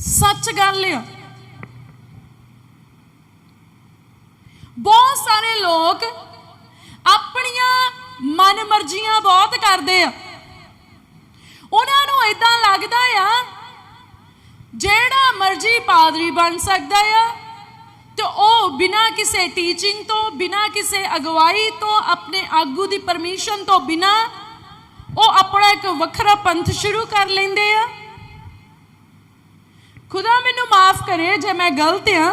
ਸੱਚ ਗੱਲ ਆ। ਬਹੁਤ ਸਾਰੇ ਲੋਕ ਆਪਣੀਆਂ ਮਨਮਰਜ਼ੀਆਂ ਬਹੁਤ ਕਰਦੇ ਆ। ਉਹਨਾਂ ਨੂੰ ਇਦਾਂ ਲੱਗਦਾ ਆ, ਜਿਹੜਾ ਮਰਜ਼ੀ ਪਾਦਰੀ ਬਣ ਸਕਦਾ ਆ ਤੇ ਉਹ ਬਿਨਾਂ ਕਿਸੇ ਟੀਚਿੰਗ ਤੋਂ, ਬਿਨਾਂ ਕਿਸੇ ਅਗਵਾਈ ਤੋਂ, ਆਪਣੇ ਆਗੂ ਦੀ ਪਰਮਿਸ਼ਨ ਤੋਂ ਬਿਨਾਂ ਉਹ ਆਪਣਾ ਇੱਕ ਵੱਖਰਾ ਪੰਥ ਸ਼ੁਰੂ ਕਰ ਲੈਂਦੇ ਆ। ਖੁਦਾ ਮੈਨੂੰ ਮਾਫ ਕਰੇ ਜੇ ਮੈਂ ਗਲਤ ਆ।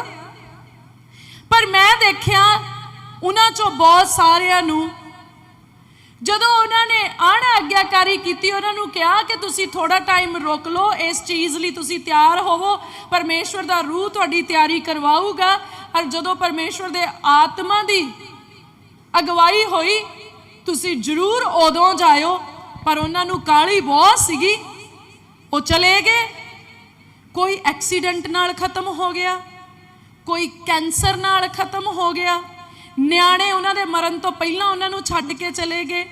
ਪਰ ਮੈਂ ਦੇਖਿਆ ਉਹਨਾਂ ਚੋਂ ਬਹੁਤ ਸਾਰਿਆਂ ਨੂੰ, ਜਦੋਂ ਉਹਨਾਂ ਨੇ ਆਣ ਆਗਿਆਕਾਰੀ ਕੀਤੀ, ਉਹਨਾਂ ਨੂੰ ਕਿਹਾ ਕਿ ਤੁਸੀਂ ਥੋੜਾ ਟਾਈਮ ਰੁਕ ਲਓ, ਇਸ ਚੀਜ਼ ਲਈ ਤੁਸੀਂ ਤਿਆਰ ਹੋਵੋ, ਪਰਮੇਸ਼ਵਰ ਦਾ ਰੂਹ ਤੁਹਾਡੀ ਤਿਆਰੀ ਕਰਵਾਊਗਾ। ਔਰ ਜਦੋਂ ਪਰਮੇਸ਼ਵਰ ਦੇ ਆਤਮਾ ਦੀ ਅਗਵਾਈ ਹੋਈ, ਤੁਸੀਂ ਜ਼ਰੂਰ ਉਦੋਂ ਜਾਇਓ, ਪਰ ਉਹਨਾਂ ਨੂੰ ਕਾਲੀ ਬਹੁਤ ਸੀਗੀ। ਉਹ ਚਲੇ ਗਏ। ਕੋਈ ਐਕਸੀਡੈਂਟ ਨਾਲ ਖਤਮ ਹੋ ਗਿਆ, ਕੋਈ ਕੈਂਸਰ ਨਾਲ ਖਤਮ ਹੋ ਗਿਆ, ਨਿਆਣੇ ਉਹਨਾਂ ਦੇ ਮਰਨ ਤੋਂ ਪਹਿਲਾਂ ਉਹਨਾਂ ਨੂੰ ਛੱਡ ਕੇ ਚਲੇ ਗਏ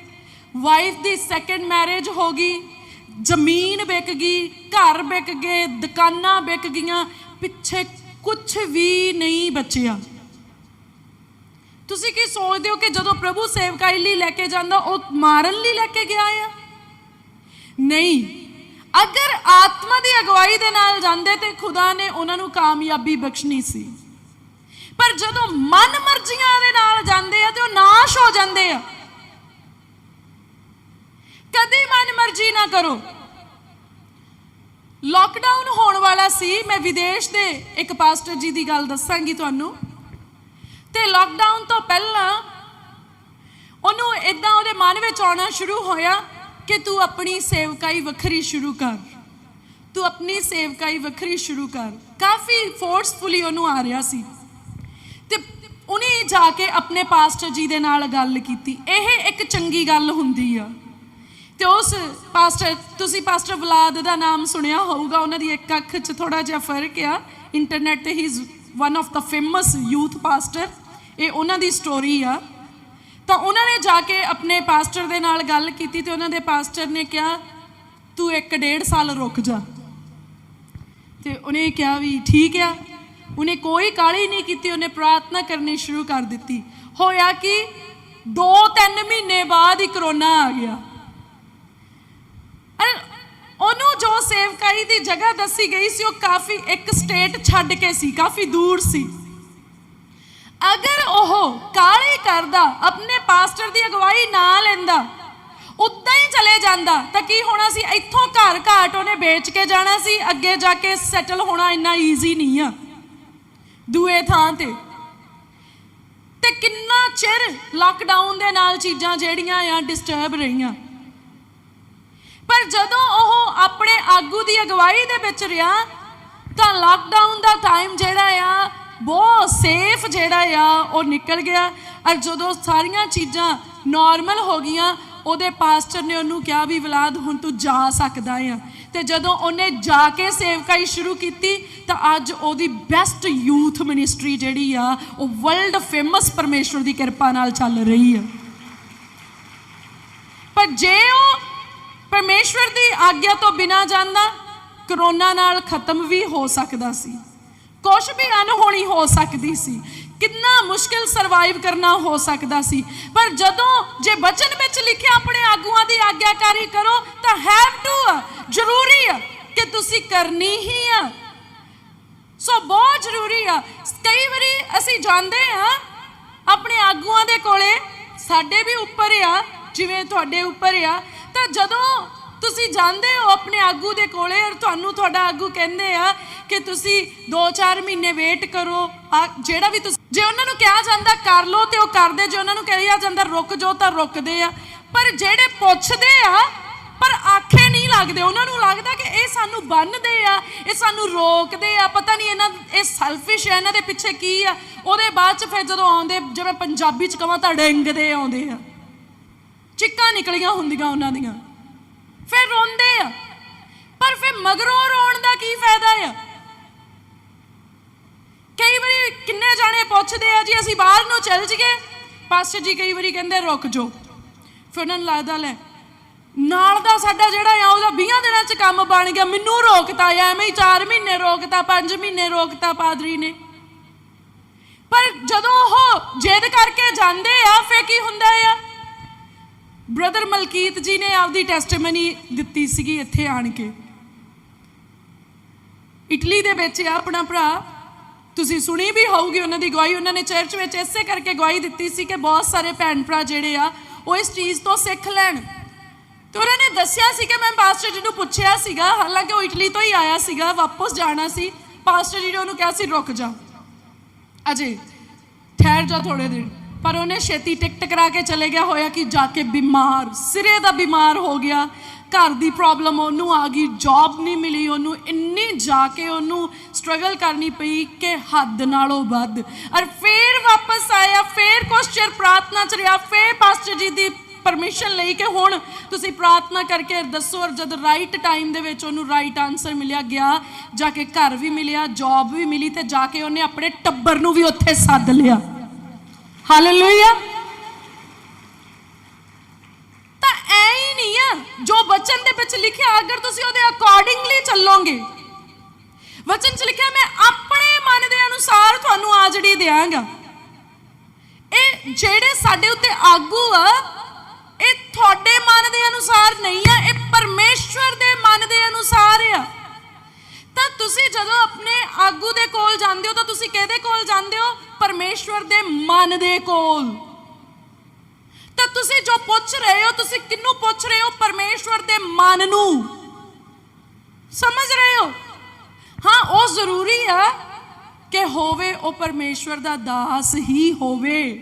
ਵਾਈਫ ਦੀ ਸੈਕੰਡ ਮੈਰਿਜ ਹੋ ਗਈ, ਜ਼ਮੀਨ ਵਿਕ ਗਈ, ਘਰ ਵਿਕ ਗਏ, ਦੁਕਾਨਾਂ ਵਿਕ ਗਈਆਂ, ਪਿੱਛੇ ਕੁਝ ਵੀ ਨਹੀਂ ਬਚਿਆ। ਤੁਸੀਂ ਕੀ ਸੋਚਦੇ ਹੋ ਕਿ ਜਦੋਂ ਪ੍ਰਭੂ ਸੇਵਕਾਈ ਲਈ ਲੈ ਕੇ ਜਾਂਦਾ, ਉਹ ਮਾਰਨ ਲਈ ਲੈ ਕੇ ਗਿਆ ਆ? ਨਹੀਂ ਅਗਰ ਆਤਮਾ ਦੀ ਅਗਵਾਈ ਦੇ ਨਾਲ ਜਾਂਦੇ ਤੇ ਖੁਦਾ ਨੇ ਉਹਨਾਂ ਨੂੰ ਕਾਮਯਾਬੀ ਬਖਸ਼ਣੀ ਸੀ। ਪਰ ਜਦੋਂ ਮਨ ਮਰਜ਼ੀਆਂ ਦੇ ਨਾਲ ਜਾਂਦੇ ਆ ਤੇ ਉਹ ਨਾਸ਼ ਹੋ ਜਾਂਦੇ ਆ, ਕਦੇ ਮਨ ਮਰਜ਼ੀ ਨਾ ਕਰੋ। ਲਾਕਡਾਊਨ ਹੋਣ ਵਾਲਾ ਸੀ, ਮੈਂ ਵਿਦੇਸ਼ ਦੇ ਇੱਕ ਪਾਸਟਰ ਜੀ ਦੀ ਗੱਲ ਦੱਸਾਂਗੀ ਤੁਹਾਨੂੰ। ਤੇ ਲਾਕਡਾਊਨ ਤੋਂ ਪਹਿਲਾਂ ਉਹਨੂੰ ਇਦਾਂ ਉਹਦੇ ਮਨ ਵਿੱਚ ਆਉਣਾ ਸ਼ੁਰੂ ਹੋਇਆ ਕਿ ਤੂੰ ਆਪਣੀ ਸੇਵਕਾਈ ਵੱਖਰੀ ਸ਼ੁਰੂ ਕਰ। ਤੂੰ ਆਪਣੀ ਸੇਵਕਾਈ ਵੱਖਰੀ ਸ਼ੁਰੂ ਕਰ। ਕਾਫੀ ਫੋਰਸਫੁਲੀ ਉਹਨੂੰ ਆ ਰਿਹਾ ਸੀ। ਤੇ ਉਹਨੇ ਜਾ ਕੇ ਆਪਣੇ ਪਾਸਟਰ ਜੀ ਦੇ ਨਾਲ ਗੱਲ ਕੀਤੀ। ਇਹ ਇੱਕ ਚੰਗੀ ਗੱਲ ਹੁੰਦੀ ਆ। ਤੇ ਉਸ ਪਾਸਟਰ ਤੁਸੀਂ ਪਾਸਟਰ ਵਲਾਦ ਦਾ ਨਾਮ ਸੁਣਿਆ ਹੋਊਗਾ, ਉਹਨਾਂ ਦੀ ਇੱਕ ਅੱਖ 'ਚ ਥੋੜਾ ਜਿਹਾ ਫ਼ਰਕ ਆ। ਇੰਟਰਨੈਟ ਤੇ he is one of the famous youth pastor ਇਹ ਉਹਨਾਂ ਦੀ ਸਟੋਰੀ ਆ। ਤਾਂ ਉਹਨਾਂ ਨੇ ਜਾ ਕੇ ਆਪਣੇ ਪਾਸਟਰ ਦੇ ਨਾਲ ਗੱਲ ਕੀਤੀ ਤੇ ਉਹਨਾਂ ਦੇ ਪਾਸਟਰ ਨੇ ਕਿਹਾ, ਤੂੰ ਇੱਕ ਡੇਢ ਸਾਲ ਰੁਕ ਜਾ। ਤੇ ਉਹਨੇ ਕਿਹਾ ਵੀ ਠੀਕ ਆ। ਉਹਨੇ ਕੋਈ ਕਾਲੀ ਨਹੀਂ ਕੀਤੀ, ਉਹਨੇ ਪ੍ਰਾਰਥਨਾ ਕਰਨੀ ਸ਼ੁਰੂ ਕਰ ਦਿੱਤੀ। ਹੋਇਆ ਕਿ 2-3 ਮਹੀਨੇ ਬਾਅਦ ਹੀ ਕਰੋਨਾ ਆ ਗਿਆ। ਅਰੇ, ਉਹਨੂੰ ਜੋ ਸੇਵਕਾਈ ਦੀ ਜਗ੍ਹਾ ਦੱਸੀ ਗਈ ਸੀ, ਉਹ ਕਾਫੀ ਇੱਕ ਸਟੇਟ ਛੱਡ ਕੇ ਸੀ, ਕਾਫੀ ਦੂਰ ਸੀ। ਅਗਰ ਉਹ ਕਾਲੀ ਕਰਦਾ, ਆਪਣੇ ਪਾਸਟਰ ਦੀ ਅਗਵਾਈ ਨਾ ਲੈਂਦਾ, ਉੱਦਾਂ ਹੀ ਚਲੇ ਜਾਂਦਾ, ਤਾਂ ਕੀ ਹੋਣਾ ਸੀ? ਇੱਥੋਂ ਘਰ ਘਾਟ ਉਹਨੇ ਵੇਚ ਕੇ ਜਾਣਾ ਸੀ, ਅੱਗੇ ਜਾ ਕੇ ਸੈਟਲ ਹੋਣਾ ਇੰਨਾ ਈਜ਼ੀ ਨਹੀਂ ਆ। ਦੂਏ ਥਾਂ ਤੇ। ਤੇ ਕਿੰਨਾ ਚਿਰ ਲਾਕਡਾਊਨ ਦੇ ਨਾਲ ਚੀਜ਼ਾਂ ਜਿਹੜੀਆਂ ਆ ਡਿਸਟਰਬ ਰਹੀਆਂ। ਪਰ ਜਦੋਂ ਉਹ ਆਪਣੇ ਆਗੂ ਦੀ ਅਗਵਾਈ ਦੇ ਵਿੱਚ ਰਿਹਾ, ਤਾਂ ਲਾਕਡਾਊਨ ਦਾ ਟਾਈਮ ਜਿਹੜਾ ਆ ਬਹੁਤ ਸੇਫ ਜਿਹੜਾ ਆ, ਉਹ ਨਿਕਲ ਗਿਆ। ਔਰ ਜਦੋਂ ਸਾਰੀਆਂ ਚੀਜ਼ਾਂ ਨਾਰਮਲ ਹੋ ਗਈਆਂ, ਉਹਦੇ ਪਾਸਟਰ ਨੇ ਉਹਨੂੰ ਕਿਹਾ ਵੀ, ਵਲਾਦ, ਹੁਣ ਤੂੰ ਜਾ ਸਕਦਾ ਆ। ਤੇ ਜਦੋਂ ਉਹਨੇ ਜਾ ਕੇ ਸੇਵਕਾਈ ਸ਼ੁਰੂ ਕੀਤੀ, ਤਾਂ ਅੱਜ ਉਹਦੀ ਬੈਸਟ ਯੂਥ ਮਿਨਿਸਟਰੀ ਜਿਹੜੀ ਆ, ਉਹ ਵਰਲਡ ਫੇਮਸ ਪਰਮੇਸ਼ਵਰ ਦੀ ਕਿਰਪਾ ਨਾਲ ਚੱਲ ਰਹੀ ਆ। ਪਰ ਜੇ ਉਹ ਪਰਮੇਸ਼ਵਰ ਦੀ ਆਗਿਆ ਤੋਂ ਬਿਨਾ ਜਾਂਦਾ, ਕਰੋਨਾ ਨਾਲ ਖਤਮ ਵੀ ਹੋ ਸਕਦਾ ਸੀ। ਕੁਝ ਵੀ ਅਨਹੋਣੀ ਹੋ ਸਕਦੀ ਸੀ। ਕਿੰਨਾ ਮੁਸ਼ਕਿਲ ਸਰਵਾਈਵ ਕਰਨਾ ਹੋ ਸਕਦਾ ਸੀ। ਪਰ ਜਦੋਂ ਜੇ ਬਚਨ ਵਿੱਚ ਲਿਖਿਆ ਆਪਣੇ ਆਗੂਆਂ ਦੀ ਆਗਿਆਕਾਰੀ ਕਰੋ, ਤਾਂ ਹੈਵ ਟੂ ਜ਼ਰੂਰੀ ਆ ਕਿ ਤੁਸੀਂ ਕਰਨੀ ਹੀ ਆ। ਸੋ ਬਹੁਤ ਜ਼ਰੂਰੀ ਆ। ਕਈ ਵਾਰੀ ਅਸੀਂ ਜਾਂਦੇ ਆ ਆਪਣੇ ਆਗੂਆਂ ਦੇ ਕੋਲੇ, ਸਾਡੇ ਵੀ ਉੱਪਰ ਆ, ਜਿਵੇਂ ਤੁਹਾਡੇ ਉੱਪਰ ਆ, ਤਾਂ ਜਦੋਂ ਤੁਸੀਂ ਜਾਂਦੇ ਹੋ ਆਪਣੇ ਆਗੂ ਦੇ ਕੋਲੇ ਔਰ ਤੁਹਾਨੂੰ ਤੁਹਾਡਾ ਆਗੂ ਕਹਿੰਦੇ ਆ ਕਿ ਤੁਸੀਂ 2-4 ਮਹੀਨੇ ਵੇਟ ਕਰੋ। ਆ, ਜਿਹੜਾ ਵੀ ਤੁਸੀਂ ਜੇ ਉਹਨਾਂ ਨੂੰ ਕਿਹਾ ਜਾਂਦਾ ਕਰ ਲੋ ਤੇ ਉਹ ਕਰਦੇ, ਜੇ ਉਹਨਾਂ ਨੂੰ ਕਿਹਾ ਜਾਂਦਾ ਰੁਕ ਜਾਓ ਤਾਂ ਰੁਕਦੇ ਆ। ਪਰ ਜਿਹੜੇ ਪੁੱਛਦੇ ਆ, ਪਰ ਆਖੇ ਨਹੀਂ ਲੱਗਦੇ। ਉਹਨਾਂ ਨੂੰ ਲੱਗਦਾ ਕਿ ਇਹ ਸਾਨੂੰ ਬੰਨਦੇ ਆ, ਇਹ ਸਾਨੂੰ ਰੋਕਦੇ ਆ। ਪਤਾ ਨਹੀਂ ਇਹਨਾਂ, ਇਹ ਸੈਲਫਿਸ਼ ਹੈ ਇਹਨਾਂ ਦੇ ਪਿੱਛੇ ਕੀ ਆ। ਉਹਦੇ ਬਾਅਦ ਚ ਫਿਰ ਜਦੋਂ ਆਉਂਦੇ, ਜਿਵੇਂ ਪੰਜਾਬੀ ਚ ਕਹਾਂ ਤਾਂ ਡਿੰਗਦੇ ਆਉਂਦੇ ਆ। ਚਿੱਕਾਂ ਨਿਕਲੀਆਂ ਹੁੰਦੀਆਂ ਉਹਨਾਂ ਦੀਆਂ। ਫਿਰ ਰੋਂਦੇ ਆ। ਪਰ ਫਿਰ ਮਗਰੋਂ ਰੋਣ ਦਾ ਕੀ ਫਾਇਦਾ ਆ? ਕਈ ਵਾਰੀ ਕਿੰਨੇ ਜਾਣੇ ਪੁੱਛਦੇ ਆ, ਜੀ, ਅਸੀਂ ਬਾਹਰ ਨੂੰ ਚੱਲ ਜੀਏ। ਪਾਸਟਰ ਜੀ ਕਈ ਵਾਰੀ ਕਹਿੰਦੇ, ਰੁਕ ਜਾਓ। ਫਿਰ ਉਹਨਾਂ ਨੂੰ ਲੱਗਦਾ, ਲੈ, ਨਾਲ ਦਾ ਸਾਡਾ ਜਿਹੜਾ ਆ, ਉਹਦਾ 20 ਦਿਨਾਂ ਚ ਕੰਮ ਬਣ ਗਿਆ। ਮੈਨੂੰ ਰੋਕਤਾ ਐਵੇਂ ਹੀ 4 ਮਹੀਨੇ ਰੋਕਤਾ 5 ਮਹੀਨੇ ਰੋਕਤਾ ਪਾਦਰੀ ਨੇ। ਪਰ ਜਦੋਂ ਉਹ ਜਿੱਦ ਕਰਕੇ ਜਾਂਦੇ ਆ ਫੇ ਕੀ ਹੁੰਦਾ ਆ? ਬ੍ਰਦਰ ਮਲਕੀਤ ਜੀ ਨੇ ਆਪਦੀ ਟੈਸਟੀਮਨੀ ਦਿੱਤੀ ਸੀਗੀ ਇੱਥੇ ਆਣ ਕੇ। ਇਟਲੀ ਦੇ ਵਿੱਚ ਆ ਆਪਣਾ ਭਰਾ, ਤੁਸੀਂ ਸੁਣੀ ਵੀ ਹੋਊਗੀ ਉਹਨਾਂ ਦੀ ਗਵਾਹੀ। ਉਹਨਾਂ ਨੇ ਚਰਚ ਵਿੱਚ ਇਸੇ ਕਰਕੇ ਗਵਾਹੀ ਦਿੱਤੀ ਸੀ ਕਿ ਬਹੁਤ ਸਾਰੇ ਭੈਣ ਭਰਾ ਜਿਹੜੇ ਆ, ਉਹ ਇਸ ਚੀਜ਼ ਤੋਂ ਸਿੱਖ ਲੈਣ। ਤੇ ਉਹਨਾਂ ਨੇ ਦੱਸਿਆ ਸੀ ਕਿ ਮੈਂ ਪਾਸਟਰ ਜੀ ਨੂੰ ਪੁੱਛਿਆ ਸੀਗਾ, ਹਾਲਾਂਕਿ ਉਹ ਇਟਲੀ ਤੋਂ ਹੀ ਆਇਆ ਸੀਗਾ, ਵਾਪਸ ਜਾਣਾ ਸੀ। ਪਾਸਟਰ ਜੀ ਨੇ ਉਹਨੂੰ ਕਿਹਾ ਸੀ, ਰੁਕ ਜਾ। ਅਜੇ, ਠਹਿਰ ਜਾ ਥੋੜੇ ਦਿਨ। ਪਰ ਉਹਨੇ ਛੇਤੀ ਟਿਕਟ ਕਰਾ ਕੇ ਚਲੇ ਗਿਆ, ਹੋਇਆ ਕਿ ਜਾ ਕੇ ਬਿਮਾਰ, ਸਿਰੇ ਦਾ ਬਿਮਾਰ ਹੋ ਗਿਆ। ਘਰ ਦੀ ਪ੍ਰੋਬਲਮ ਉਹਨੂੰ ਆ ਗਈ ਜੌਬ ਨਹੀਂ ਮਿਲੀ ਉਹਨੂੰ, ਇੰਨੀ ਜਾ ਕੇ ਉਹਨੂੰ ਸਟਰਗਲ ਕਰਨੀ ਪਈ ਕਿ ਹੱਦ ਨਾਲੋਂ ਵੱਧ। ਔਰ ਫੇਰ ਵਾਪਸ ਆਇਆ, ਫੇਰ ਕੁਛ ਚਿਰ ਪ੍ਰਾਰਥਨਾ ਚ ਰਿਹਾ, ਫੇਰ ਪਾਸਟਰ ਜੀ ਦੀ ਪਰਮਿਸ਼ਨ ਲਈ ਕਿ ਹੁਣ ਤੁਸੀਂ ਪ੍ਰਾਰਥਨਾ ਕਰਕੇ ਦੱਸੋ, ਔਰ ਜਦ ਰਾਈਟ ਟਾਈਮ ਦੇ ਵਿੱਚ ਉਹਨੂੰ ਰਾਈਟ ਆਨਸਰ ਮਿਲਿਆ, ਗਿਆ, ਜਾ ਕੇ ਘਰ ਵੀ ਮਿਲਿਆ ਜੌਬ ਵੀ ਮਿਲੀ ਤੇ ਜਾ ਕੇ ਉਹਨੇ ਆਪਣੇ ਟੱਬਰ ਨੂੰ ਵੀ ਉੱਥੇ ਸੱਦ ਲਿਆ। ਹਾਲੇਲੂਇਆ ਤਾਂ ਐ ਹੀ ਨਹੀਂ ਆ, ਜੋ ਵਚਨ ਦੇ ਵਿੱਚ ਲਿਖਿਆ, ਅਗਰ ਤੁਸੀਂ ਉਹਦੇ ਅਕੋਰਡਿੰਗਲੀ ਚੱਲੋਗੇ। ਵਚਨ ਚ ਲਿਖਿਆ, ਮੈਂ ਆਪਣੇ ਮਨ ਦੇ ਅਨੁਸਾਰ ਤੁਹਾਨੂੰ ਆਜੜੀ ਦਿਆਂਗਾ। ਇਹ ਜਿਹੜੇ ਸਾਡੇ ਉੱਤੇ ਆਗੂ ਆ, ਇਹ ਤੁਹਾਡੇ ਮਨ ਦੇ ਅਨੁਸਾਰ ਨਹੀਂ ਆ, ਇਹ ਪਰਮੇਸ਼ਵਰ ਦੇ ਮਨ ਦੇ ਅਨੁਸਾਰ ਆ। ਤਾਂ ਤੁਸੀਂ ਜਦੋਂ ਆਪਣੇ ਆਗੂ ਦੇ ਕੋਲ ਜਾਂਦੇ ਹੋ ਤਾਂ ਤੁਸੀਂ ਕਿਹਦੇ ਕੋਲ ਜਾਂਦੇ ਹੋ? ਪਰਮੇਸ਼ਵਰ ਦੇ ਮਨ ਦੇ ਕੋਲ। ਤਾਂ ਤੁਸੀਂ ਜੋ ਪੁੱਛ ਰਹੇ ਹੋ, ਤੁਸੀਂ ਕਿੰਨੂੰ ਪੁੱਛ ਰਹੇ ਹੋ? ਪਰਮੇਸ਼ਵਰ ਦੇ ਮਨ ਨੂੰ। ਸਮਝ ਰਹੇ ਹੋ? ਹਾਂ, ਉਹ ਜ਼ਰੂਰੀ ਆ ਕਿ ਹੋਵੇ ਉਹ ਪਰਮੇਸ਼ਵਰ ਦਾ ਦਾਸ ਹੀ ਹੋਵੇ।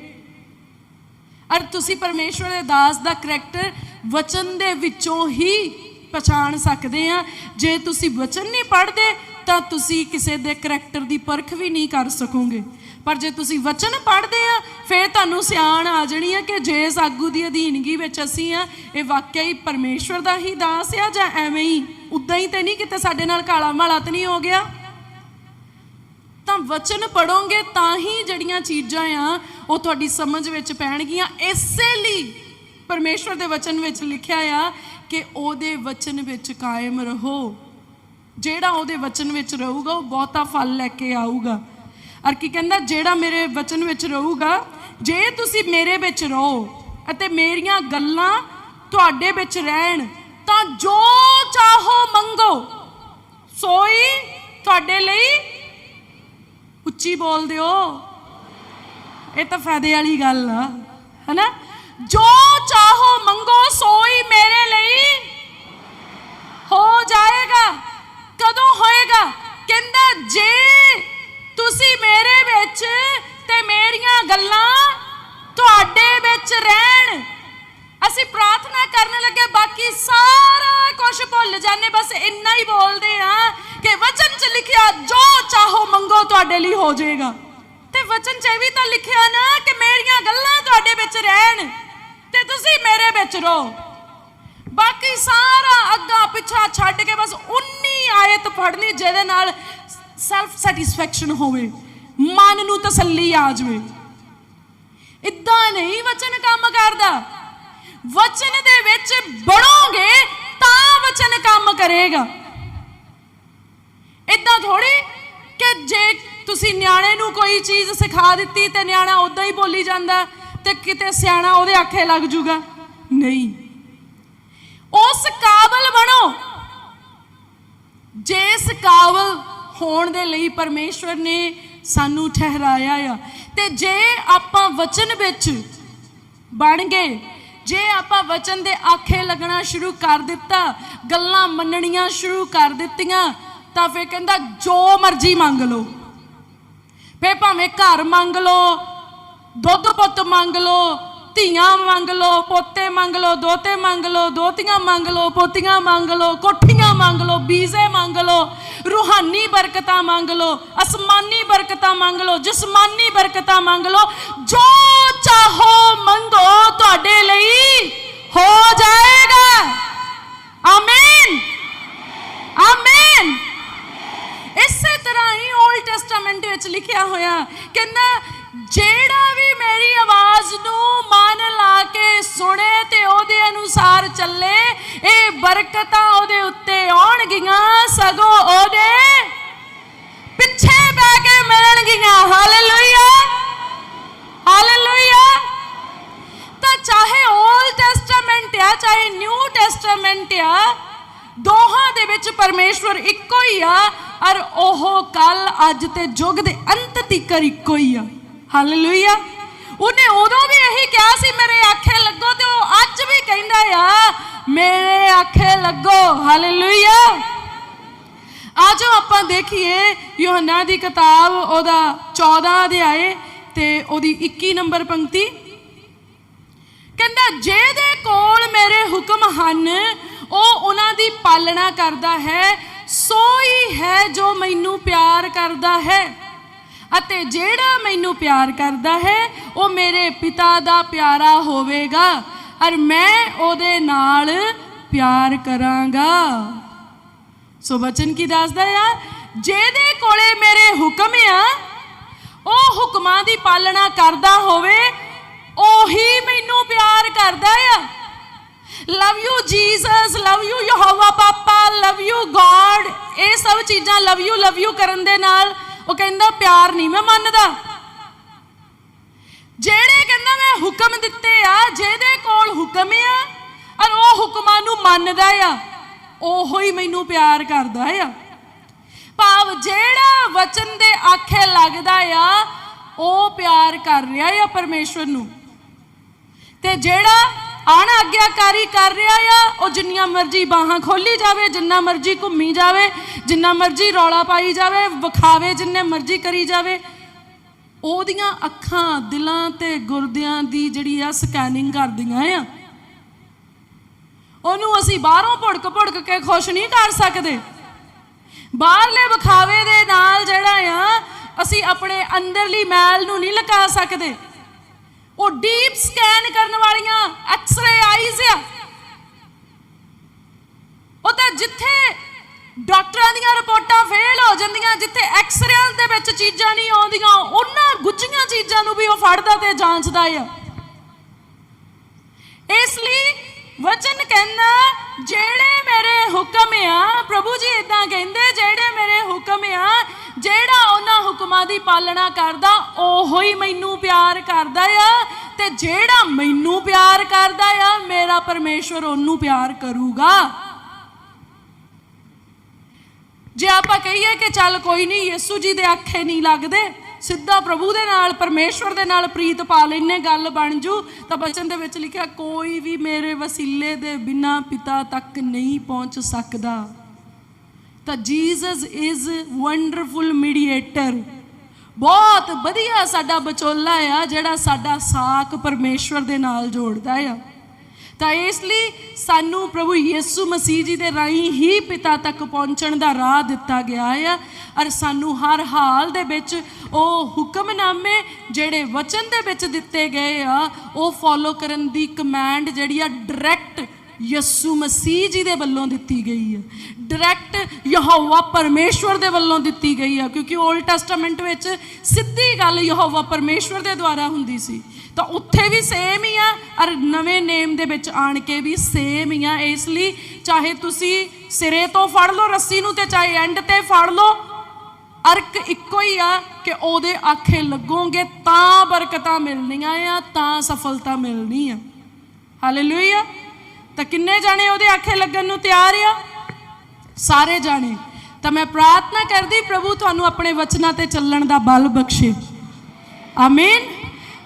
ਅਰ ਤੁਸੀਂ ਪਰਮੇਸ਼ਵਰ ਦੇ ਦਾਸ ਦਾ ਕਰੈਕਟਰ ਵਚਨ ਦੇ ਵਿੱਚੋਂ ਹੀ ਪਛਾਣ ਸਕਦੇ ਆ। ਜੇ ਤੁਸੀਂ ਵਚਨ ਨਹੀਂ ਪੜ੍ਹਦੇ, ਤਾਂ ਤੁਸੀਂ ਕਿਸੇ ਦੇ ਕਰੈਕਟਰ ਦੀ ਪਰਖ ਵੀ ਨਹੀਂ ਕਰ ਸਕੋਗੇ। ਪਰ ਜੇ ਤੁਸੀਂ ਵਚਨ ਪੜ੍ਹਦੇ ਆ, ਫਿਰ ਤੁਹਾਨੂੰ ਸਿਆਣ ਆ ਜਣੀ ਆ ਕਿ ਜੇ ਇਸ ਆਗੂ ਦੀ ਅਧੀਨਗੀ ਵਿੱਚ ਅਸੀਂ ਆ, ਇਹ ਵਾਕਿਆ ਹੀ ਪਰਮੇਸ਼ਵਰ ਦਾ ਹੀ ਦਾਸ ਆ ਜਾਂ ਐਵੇਂ ਹੀ? ਉਦਾਂ ਹੀ ਤੇ ਨਹੀਂ ਕਿਤੇ ਸਾਡੇ ਨਾਲ ਕਾਲਾ ਮਾਲਾ ਤੇ ਨਹੀਂ ਹੋ ਗਿਆ? ਤਾਂ ਵਚਨ ਪੜੋਗੇ ਤਾਂ ਹੀ ਜਿਹੜੀਆਂ ਚੀਜ਼ਾਂ ਆ, ਉਹ ਤੁਹਾਡੀ ਸਮਝ ਵਿੱਚ ਪੈਣਗੀਆਂ। ਇਸੇ ਲਈ ਪਰਮੇਸ਼ਵਰ ਦੇ ਵਚਨ ਵਿੱਚ ਲਿਖਿਆ ਆ ਕਿ ਉਹਦੇ ਵਚਨ ਵਿੱਚ ਕਾਇਮ ਰਹੋ। ਜਿਹੜਾ ਉਹਦੇ ਵਚਨ ਵਿੱਚ ਰਹੂਗਾ, ਉਹ ਬਹੁਤਾ ਫਲ ਲੈ ਕੇ ਆਊਗਾ। ਅਰ ਕੀ ਕਹਿੰਦਾ, ਜਿਹੜਾ ਮੇਰੇ ਵਚਨ ਵਿੱਚ ਰਹੂਗਾ, ਜੇ ਤੁਸੀਂ ਮੇਰੇ ਵਿੱਚ ਰਹੋ ਅਤੇ ਮੇਰੀਆਂ ਗੱਲਾਂ ਤੁਹਾਡੇ ਵਿੱਚ ਰਹਿਣ, ਤਾਂ ਜੋ ਚਾਹੋ ਮੰਗੋ। ਸੋਈ ਤੁਹਾਡੇ ਲਈ ਉੱਚੀ ਬੋਲ ਦਿਓ। ਇਹ ਤਾਂ ਫਾਇਦੇ ਵਾਲੀ ਗੱਲ ਆ, ਹਨਾ? ਜੋ ਚਾਹੋ ਮੰਗੋ, ਸੋਈ ਮੇਰੇ ਲਈ। ਹੋ ਜਾਏਗਾ, ਕਦੋਂ ਹੋਏਗਾ? ਕਹਿੰਦਾ, ਜੇ ਤੁਸੀਂ ਮੇਰੇ ਵਿੱਚ ਤੇ ਮੇਰੀਆਂ ਗੱਲਾਂ ਤੁਹਾਡੇ ਵਿੱਚ ਰਹਿਣ, ਅਸੀਂ ਪ੍ਰਾਰਥਨਾ ਕਰਨ ਲੱਗੇ, ਬਾਕੀ ਸਾਰਾ ਕੁਝ ਭੁੱਲ ਜਾਂਦੇ, ਬਸ ਇੰਨਾ ਹੀ ਬੋਲਦੇ ਆ ਕਿ ਵਚਨ 'ਚ ਲਿਖਿਆ, ਜੋ ਚਾਹੋ ਮੰਗੋ, ਤੁਹਾਡੇ ਲਈ ਹੋ ਜਾਏਗਾ। ਤੇ ਵਚਨ 'ਚ ਇਹ ਵੀ ਤਾਂ ਲਿਖਿਆ ਨਾ ਕਿ ਮੇਰੀਆਂ ਗੱਲਾਂ ਤੁਹਾਡੇ ਵਿੱਚ ਰਹਿਣ। ਤੇ ਤੁਸੀਂ ਮੇਰੇ ਵਿੱਚ ਰਹੋ। ਬਾਕੀ ਸਾਰਾ ਅੱਗਾ ਪਿੱਛਾ ਛੱਡ ਕੇ ਬਸ 19 ਆਇਤ ਪੜ੍ਹਨੀ ਜਿਹਦੇ ਨਾਲ ਸੈਲਫ ਸੈਟੀਸਫੈਕਸ਼ਨ ਹੋਵੇ, ਮਨ ਨੂੰ ਤਸੱਲੀ ਆ ਜਾਵੇ। ਇਦਾਂ ਨਹੀਂ ਵਚਨ ਕੰਮ ਕਰਦਾ। ਵਚਨ ਦੇ ਵਿੱਚ ਬਣੋਗੇ ਤਾਂ ਵਚਨ ਕੰਮ ਕਰੇਗਾ। ਇਦਾਂ ਥੋੜੀ ਕਿ ਜੇ ਤੁਸੀਂ ਨਿਆਣੇ ਨੂੰ ਕੋਈ ਚੀਜ਼ ਸਿਖਾ ਦਿੱਤੀ ਤੇ ਨਿਆਣਾ ਉਦਾਂ ਹੀ ਬੋਲੀ ਜਾਂਦਾ। ਤੇ ਕਿਤੇ ਸਿਆਣਾ ਉਹਦੇ ਆਖੇ ਲੱਗ ਜੂਗਾ, ਨਹੀਂ। ਉਸ ਕਾਬਲ ਬਣੋ। ਜਿਸ ਕਾਬਲ ਹੋਣ ਦੇ ਲਈ ਪਰਮੇਸ਼ਵਰ ਨੇ ਸਾਨੂੰ ਠਹਿਰਾਇਆ ਆ, ਤੇ ਜੇ ਆਪਾਂ ਵਚਨ ਵਿੱਚ ਬਣ ਗਏ, ਜੇ ਆਪਾਂ ਵਚਨ ਦੇ ਆਖੇ ਲੱਗਣਾ ਸ਼ੁਰੂ ਕਰ ਦਿੱਤਾ, ਗੱਲਾਂ ਮੰਨਣੀਆਂ ਸ਼ੁਰੂ ਕਰ ਦਿੱਤੀਆਂ, ਤਾਂ ਫੇਰ ਕਹਿੰਦਾ ਜੋ ਮਰਜ਼ੀ ਮੰਗ ਲਓ। ਫੇਰ ਭਾਵੇਂ ਘਰ ਮੰਗ ਲਓ ਦੁੱਧ ਪੁੱਤ ਮੰਗ ਲਓ ਧੀਆਂ ਮੰਗ ਲਓ ਪੋਤੇ ਮੰਗ ਲਓ ਦੋਤੇ ਮੰਗ ਲਓ ਦੋਤੀਆਂ ਮੰਗ ਲਓ ਪੋਤੀਆਂ ਮੰਗ ਲਓ ਕੋਠੀਆਂ ਮੰਗ ਲਓ ਵੀਜ਼ੇ ਮੰਗ ਲਓ ਰੂਹਾਨੀ ਬਰਕਤਾਂ ਮੰਗ ਲਓ ਅਸਮਾਨੀ ਬਰਕਤਾਂ ਮੰਗ ਲਓ ਜਿਸਮਾਨੀ ਬਰਕਤਾਂ ਮੰਗ ਲਓ ਜੋ ਚਾਹੋ ਮੰਗੋ ਤੁਹਾਡੇ ਲਈ ਹੋ ਜਾਏਗਾ ਆਮੀਨ ਆਮੀਨ ਇਸੇ ਤਰ੍ਹਾਂ ਹੀ 올ਡ ਟੈਸਟਾਮੈਂਟ ਵਿੱਚ ਲਿਖਿਆ ਹੋਇਆ ਕਹਿੰਦਾ ਜਿਹੜਾ ਵੀ ਮੇਰੀ ਆਵਾਜ਼ ਨੂੰ ਮਨ ਲਾ ਕੇ ਸੁਣੇ ਤੇ ਉਹਦੇ ਅਨੁਸਾਰ ਚੱਲੇ, ਇਹ ਬਰਕਤਾਂ ਉਹਦੇ ਉੱਤੇ ਆਉਣਗੀਆਂ, ਸਗੋਂ ਉਹਦੇ ਪਿੱਛੇ ਬੈ ਕੇ ਮਿਲਣਗੀਆਂ। ਹਾਲੇਲੂਇਆ ਹਾਲੇਲੂਇਆ ਤਾਂ ਚਾਹੇ 올ਡ ਟੈਸਟਾਮੈਂਟ ਆ, ਚਾਹੇ ਨਿਊ ਟੈਸਟਾਮੈਂਟ ਆ, ਦੋਹਾਂ ਦੇ ਵਿੱਚ ਪਰਮੇਸ਼ਵਰ ਇੱਕੋ ਹੀ ਆ, ਔਰ ਉਹ ਕੱਲ ਅੱਜ ਤੇ ਯੁੱਗ ਦੇ ਅੰਤ ਤੀਕਰ ਇੱਕੋ ਹੀ ਆ। ਹਾਲੇਲੂਇਆ। ਉਹਨੇ ਉਦੋਂ ਵੀ ਇਹੀ ਕਿਹਾ ਸੀ, ਮੇਰੇ ਆਖੇ ਲੱਗੋ ਤੇ ਉਹ ਅੱਜ ਵੀ ਕਹਿੰਦਾ ਆ, ਮੇਰੇ ਆਖੇ ਲੱਗੋ, ਹਾਲੇਲੂਇਆ। ਆਜੋ ਆਪਾਂ ਦੇਖੀਏ ਯੋਹਨਾ ਦੀ ਕਿਤਾਬ, ਉਹਦਾ 14 ਅਧਿਆਏ ਤੇ ਉਹਦੀ 21 ਨੰਬਰ ਪੰਕਤੀ। ਕਹਿੰਦਾ, ਜਿਹਦੇ ਕੋਲ ਮੇਰੇ ਹੁਕਮ ਹਨ, ਉਹ ਉਹਨਾਂ ਦੀ ਪਾਲਣਾ ਕਰਦਾ ਹੈ, ਸੋ ਹੀ ਹੈ ਜੋ ਮੈਨੂੰ ਪਿਆਰ ਕਰਦਾ ਹੈ। ਅਤੇ ਜਿਹੜਾ ਮੈਨੂੰ ਪਿਆਰ ਕਰਦਾ ਹੈ, ਉਹ ਮੇਰੇ ਪਿਤਾ ਦਾ ਪਿਆਰਾ ਹੋਵੇਗਾ ਔਰ ਮੈਂ ਉਹਦੇ ਨਾਲ ਪਿਆਰ ਕਰਾਂਗਾ। ਸੋ ਬਚਨ ਕੀ ਦੱਸਦਾ ਆ? ਜਿਹਦੇ ਕੋਲੇ ਮੇਰੇ ਹੁਕਮ ਆ, ਉਹ ਹੁਕਮਾਂ ਦੀ ਪਾਲਣਾ ਕਰਦਾ ਹੋਵੇ, ਉਹੀ ਮੈਨੂੰ ਪਿਆਰ ਕਰਦਾ ਆ। Love you Jesus love you Jehovah papa love you God ਇਹ ਸਭ ਚੀਜ਼ਾਂ ਲਵ ਯੂ ਲਵ ਯੂ ਕਰਨ ਦੇ ਨਾਲ ਉਹ ਕਹਿੰਦਾ, ਪਿਆਰ ਨਹੀਂ ਮੈਂ ਮੰਨਦਾ। ਜਿਹੜੇ ਕਹਿੰਦਾ, ਮੈਂ ਹੁਕਮ ਦਿੱਤੇ ਆ, ਜਿਹਦੇ ਕੋਲ ਹੁਕਮ ਆ, ਔਰ ਉਹ ਹੁਕਮਾਂ ਨੂੰ ਮੰਨਦਾ ਆ, ਉਹੋ ਹੀ ਮੈਨੂੰ ਪਿਆਰ ਕਰਦਾ ਆ। ਭਾਵ ਜਿਹੜਾ ਵਚਨ ਦੇ ਆਖੇ ਲੱਗਦਾ ਆ, ਉਹ ਪਿਆਰ ਕਰ ਰਿਹਾ ਆ ਪਰਮੇਸ਼ਵਰ ਨੂੰ। ਤੇ ਜਿਹੜਾ ਅਣ ਆਗਿਆਕਾਰੀ ਕਰ ਰਿਹਾ ਆ। ਉਹ ਜਿੰਨੀਆਂ ਮਰਜ਼ੀ ਬਾਹਾਂ ਖੋਲੀ ਜਾਵੇ, ਜਿੰਨਾ ਮਰਜ਼ੀ ਘੁੰਮੀ ਜਾਵੇ, ਜਿੰਨਾ ਮਰਜ਼ੀ ਰੌਲਾ ਪਾਈ ਜਾਵੇ, ਵਿਖਾਵੇ ਜਿੰਨੇ ਮਰਜ਼ੀ ਕਰੀ ਜਾਵੇ। ਉਹਦੀਆਂ ਅੱਖਾਂ, ਦਿਲਾਂ ਤੇ ਗੁਰਦਿਆਂ ਦੀ ਜਿਹੜੀ ਆ ਸਕੈਨਿੰਗ ਕਰਦੀਆਂ ਆ। ਉਹਨੂੰ ਅਸੀਂ ਬਾਹਰੋਂ ਭੁੜਕ ਭੁੜਕ ਕੇ ਖੁਸ਼ ਨਹੀਂ ਕਰ ਸਕਦੇ। ਬਾਹਰਲੇ ਵਿਖਾਵੇ ਦੇ ਨਾਲ ਜਿਹੜਾ ਆ, ਅਸੀਂ ਆਪਣੇ ਅੰਦਰਲੀ ਮੈਲ ਨੂੰ ਨਹੀਂ ਲਗਾ ਸਕਦੇ। ਉਹ ਡੀਪ ਸਕੈਨ ਕਰਨ ਵਾਲੀਆਂ ਐਕਸ-ਰੇ ਆਈਜ਼ ਆ। ਉਹ ਤਾਂ ਜਿੱਥੇ ਡਾਕਟਰਾਂ ਦੀਆਂ ਰਿਪੋਰਟਾਂ ਫੇਲ ਹੋ ਜਾਂਦੀਆਂ, ਜਿੱਥੇ ਐਕਸ-ਰੇਆਂ ਦੇ ਵਿੱਚ ਚੀਜ਼ਾਂ ਨਹੀਂ ਆਉਂਦੀਆਂ, ਉਹਨਾਂ ਗੁੱਝੀਆਂ ਚੀਜ਼ਾਂ ਨੂੰ ਵੀ ਉਹ ਫੜਦਾ ਤੇ ਜਾਂਚਦਾ ਆ। ਇਸ ਲਈ ਵਚਨ ਕਹਿੰਦਾ, ਜਿਹੜੇ ਮੇਰੇ ਹੁਕਮ ਆ, ਪ੍ਰਭੂ ਜੀ ਇਦਾਂ ਕਹਿੰਦੇ, ਜਿਹੜੇ ਮੇਰੇ ਹੁਕਮ ਆ ਜਿਹੜਾ ਉਹਨਾਂ ਹੁਕਮਾਂ ਦੀ ਪਾਲਣਾ ਕਰਦਾ, ਉਹੋ ਹੀ ਮੈਨੂੰ ਪਿਆਰ ਕਰਦਾ ਆ। ਤੇ ਜਿਹੜਾ ਮੈਨੂੰ ਪਿਆਰ ਕਰਦਾ ਆ, ਮੇਰਾ ਪਰਮੇਸ਼ਵਰ ਉਹਨੂੰ ਪਿਆਰ ਕਰੂਗਾ। ਜੇ ਆਪਾਂ ਕਹੀਏ ਕਿ ਚੱਲ ਕੋਈ ਨਹੀਂ, ਯਿਸੂ ਜੀ ਦੇ ਅੱਖੇ ਨਹੀਂ ਲੱਗਦੇ, ਸਿੱਧਾ ਪ੍ਰਭੂ ਦੇ ਨਾਲ, ਪਰਮੇਸ਼ਵਰ ਦੇ ਨਾਲ ਪ੍ਰੀਤ ਪਾ ਲੈਨੇ ਗੱਲ ਬਣ ਜੂ। ਤਾਂ ਬਚਨ ਦੇ ਵਿੱਚ ਲਿਖਿਆ, ਕੋਈ ਵੀ ਮੇਰੇ ਵਸੀਲੇ ਦੇ ਬਿਨਾ ਪਿਤਾ ਤੱਕ ਨਹੀਂ ਪਹੁੰਚ ਸਕਦਾ। ਤਾਂ ਜੀਸਸ ਇਜ਼ ਵੰਡਰਫੁਲ ਮੀਡੀਏਟਰ। ਬਹੁਤ ਵਧੀਆ ਸਾਡਾ ਬਚੋਲਾ ਆ, ਜਿਹੜਾ ਸਾਡਾ ਸਾਖ ਪਰਮੇਸ਼ਵਰ ਦੇ ਨਾਲ ਜੋੜਦਾ ਆ। ਤਾਂ ਇਸ ਲਈ ਸਾਨੂੰ ਪ੍ਰਭੂ ਯਿਸੂ ਮਸੀਹ ਜੀ ਦੇ ਰਾਹੀਂ ਹੀ ਪਿਤਾ ਤੱਕ ਪਹੁੰਚਣ ਦਾ ਰਾਹ ਦਿੱਤਾ ਗਿਆ ਆ। ਔਰ ਸਾਨੂੰ ਹਰ ਹਾਲ ਦੇ ਵਿੱਚ ਉਹ ਹੁਕਮਨਾਮੇ ਜਿਹੜੇ ਵਚਨ ਦੇ ਵਿੱਚ ਦਿੱਤੇ ਗਏ ਆ, ਉਹ ਫੋਲੋ ਕਰਨ ਦੀ ਕਮਾਂਡ ਜਿਹੜੀ ਆ ਡਾਇਰੈਕਟ ਯਿਸੂ ਮਸੀਹ ਜੀ ਦੇ ਵੱਲੋਂ ਦਿੱਤੀ ਗਈ ਹੈ। ਡਾਇਰੈਕਟ ਯਹੋਵਾ ਪਰਮੇਸ਼ਵਰ ਦੇ ਵੱਲੋਂ ਦਿੱਤੀ ਗਈ ਹੈ, ਕਿਉਂਕਿ 올ਡ ਟੈਸਟਾਮੈਂਟ ਵਿੱਚ ਸਿੱਧੀ ਗੱਲ ਯਹੋਵਾ ਪਰਮੇਸ਼ਵਰ ਦੇ ਦੁਆਰਾ ਹੁੰਦੀ ਸੀ। ਤਾਂ ਉੱਥੇ ਵੀ ਸੇਮ ਹੀ ਆ, ਔਰ ਨਵੇਂ ਨੇਮ ਦੇ ਵਿੱਚ ਆਣ ਕੇ ਵੀ ਸੇਮ ਹੀ ਆ। ਇਸ ਲਈ ਚਾਹੇ ਤੁਸੀਂ ਸਿਰੇ ਤੋਂ ਫੜ ਲਓ, ਰੱਸੀ ਨੂੰ ਤੇ ਚਾਹੇ ਐਂਡ ਤੇ ਫੜ ਲਓ, ਅਰਕ ਇੱਕੋ ਹੀ ਆ ਕਿ ਉਹਦੇ ਆਖੇ ਲੱਗੋਗੇ, ਤਾਂ ਬਰਕਤਾਂ ਮਿਲਣੀਆਂ ਆ, ਤਾਂ ਸਫਲਤਾ ਮਿਲਣੀ ਆ। ਹਾਲੇਲੂਇਆ ਤਾਂ ਕਿੰਨੇ ਜਾਣੇ ਉਹਦੇ ਆਖੇ ਲੱਗਣ ਨੂੰ ਤਿਆਰ ਆ? ਸਾਰੇ ਜਾਣੇ। ਤਾਂ ਮੈਂ ਪ੍ਰਾਰਥਨਾ ਕਰਦੀ, ਪ੍ਰਭੂ ਤੁਹਾਨੂੰ ਆਪਣੇ ਵਚਨਾਂ ਤੇ ਚੱਲਣ ਦਾ ਬਲ ਬਖਸ਼ੇ। ਆਮੀਨ